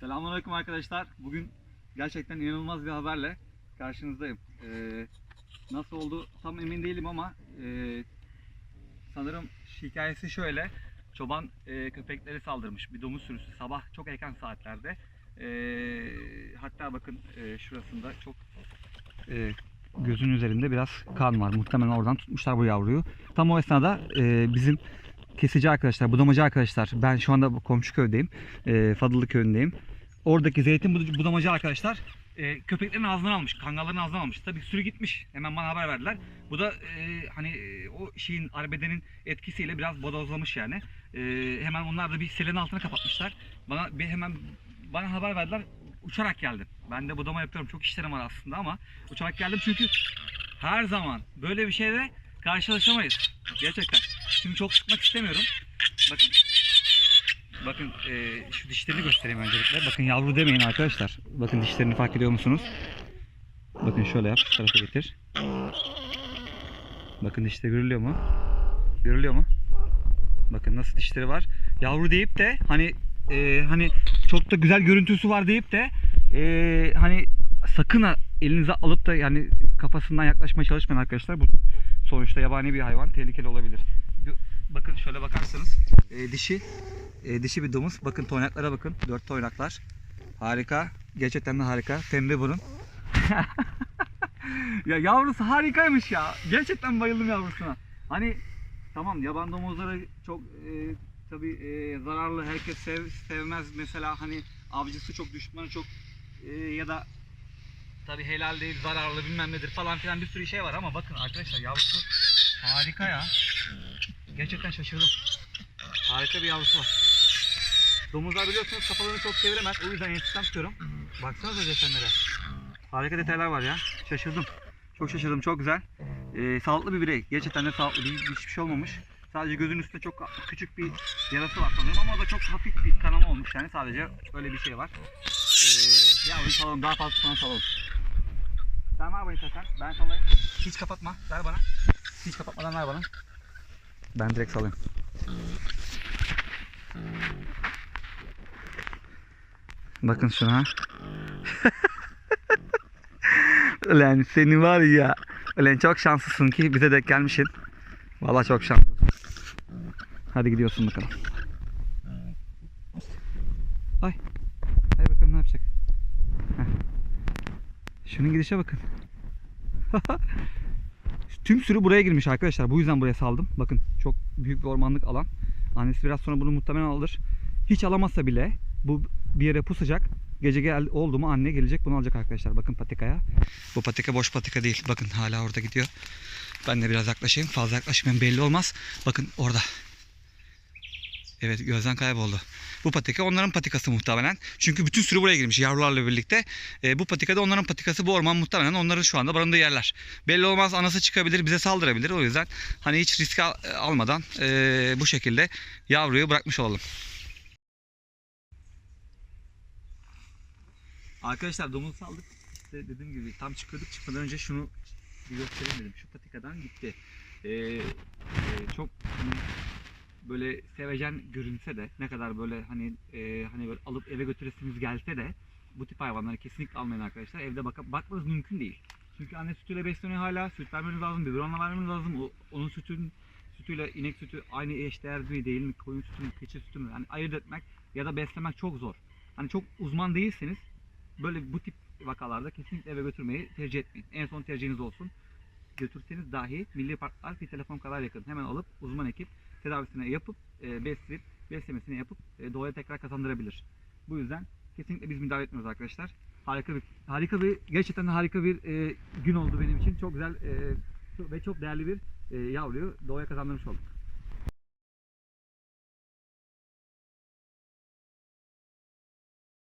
Selamünaleyküm arkadaşlar. Bugün gerçekten inanılmaz bir haberle karşınızdayım. Ee, nasıl oldu tam emin değilim ama e, sanırım hikayesi şöyle. Çoban e, köpekleri saldırmış bir domuz sürüsü sabah çok erken saatlerde. E, hatta bakın e, şurasında çok e, gözün üzerinde biraz kan var. Muhtemelen oradan tutmuşlar bu yavruyu. Tam o esnada e, bizim kesici arkadaşlar, budamacı arkadaşlar. Ben şu anda komşu köydeyim. E, Fadıllı köyündeyim. Oradaki zeytin bud- budamacı arkadaşlar e, köpeklerin ağzından almış. Kangalların ağzından almış. Tabii sürü gitmiş. Hemen bana haber verdiler. Bu da e, hani e, o şeyin arbedenin etkisiyle biraz bodozlamış yani. E, hemen onlar da bir selenin altına kapatmışlar. Bana bir hemen bana haber verdiler. Uçarak geldim. Ben de budama yapıyorum. Çok işlerim var aslında ama uçarak geldim çünkü her zaman böyle bir şeyle karşılaşamayız. Gerçekten. Şimdi çok sıkmak istemiyorum. Bakın. Bakın e, şu dişlerini göstereyim öncelikle. Bakın yavru demeyin arkadaşlar. Bakın dişlerini fark ediyor musunuz? Bakın şöyle yap. Tarafa getir. Bakın dişleri görülüyor mu? Görülüyor mu? Bakın nasıl dişleri var. Yavru deyip de hani e, hani çok da güzel görüntüsü var deyip de e, hani sakın ha elinize alıp da yani kafasından yaklaşmaya çalışmayın arkadaşlar. Bu sonuçta yabani bir hayvan tehlikeli olabilir. Gö- Bakın şöyle bakarsanız e, dişi e, dişi bir domuz. Bakın toynaklara bakın. Dört toynaklar. Harika. Gerçekten de harika. Pembe burun. ya yavrusu harikaymış ya. Gerçekten bayıldım yavrusuna. Hani tamam yaban domuzları çok e, tabi zararlı. Herkes sev, sevmez. Mesela hani avcısı çok düşmanı çok e, ya da tabi helal değil zararlı bilmem nedir falan filan bir sürü şey var ama bakın arkadaşlar yavrusu harika ya. Gerçekten şaşırdım. Harika bir yavrusu var. Domuzlar biliyorsunuz kafalarını çok çeviremez. O yüzden enstitüden tutuyorum. Baksanıza desenlere. Harika detaylar var ya. Şaşırdım. Çok şaşırdım. Çok güzel. Ee, sağlıklı bir birey. Gerçekten de sağlıklı. Bir, hiçbir şey olmamış. Sadece gözün üstünde çok küçük bir yarası var sanırım ama o da çok hafif bir kanama olmuş yani sadece öyle bir şey var. Ee, yavruyu salalım daha fazla sana salalım. Sen ver bana istersen. Ben salayım. Hiç kapatma. Ver bana. Hiç kapatmadan ver bana. Ben direkt salayım. Bakın şuna. Ulan seni var ya. Ulan çok şanslısın ki bize denk gelmişsin. Vallahi çok şanslısın. Hadi gidiyorsun bakalım. Ay. Hay bakalım ne yapacak. Şunun gidişe bakın. Tüm sürü buraya girmiş arkadaşlar. Bu yüzden buraya saldım. Bakın çok büyük bir ormanlık alan. Annesi biraz sonra bunu muhtemelen alır. Hiç alamazsa bile bu bir yere pusacak. Gece gel oldu mu anne gelecek bunu alacak arkadaşlar. Bakın patikaya. Bu patika boş patika değil. Bakın hala orada gidiyor. Ben de biraz yaklaşayım. Fazla yaklaşmayayım belli olmaz. Bakın orada. Evet gözden kayboldu. Bu patika onların patikası muhtemelen. Çünkü bütün sürü buraya girmiş yavrularla birlikte. E, bu patikada onların patikası bu orman muhtemelen onların şu anda barındığı yerler. Belli olmaz anası çıkabilir bize saldırabilir. O yüzden hani hiç risk al- almadan e, bu şekilde yavruyu bırakmış olalım. Arkadaşlar domuz saldık. İşte dediğim gibi tam çıkıyorduk çıkmadan önce şunu bir göstereyim dedim. Şu patikadan gitti. Ee, e, çok böyle sevecen görünse de ne kadar böyle hani e, hani böyle alıp eve götüresiniz gelse de bu tip hayvanları kesinlikle almayın arkadaşlar. Evde bak bakmanız mümkün değil. Çünkü anne sütüyle besleniyor hala. Süt vermeniz lazım, biberonla vermeniz lazım. O, onun sütün sütüyle inek sütü aynı eşdeğer mi değil mi? Koyun sütü mü, keçi sütü mü? Yani ayırt etmek ya da beslemek çok zor. Hani çok uzman değilseniz böyle bu tip vakalarda kesinlikle eve götürmeyi tercih etmeyin. En son tercihiniz olsun. Götürseniz dahi milli parklar bir telefon kadar yakın. Hemen alıp uzman ekip tedavisini yapıp e, besleyip beslemesini yapıp e, doğaya tekrar kazandırabilir. Bu yüzden kesinlikle biz müdahale etmiyoruz arkadaşlar. Harika bir harika bir gerçekten harika bir e, gün oldu benim için. Çok güzel e, ve çok değerli bir e, yavruyu doğaya kazandırmış olduk.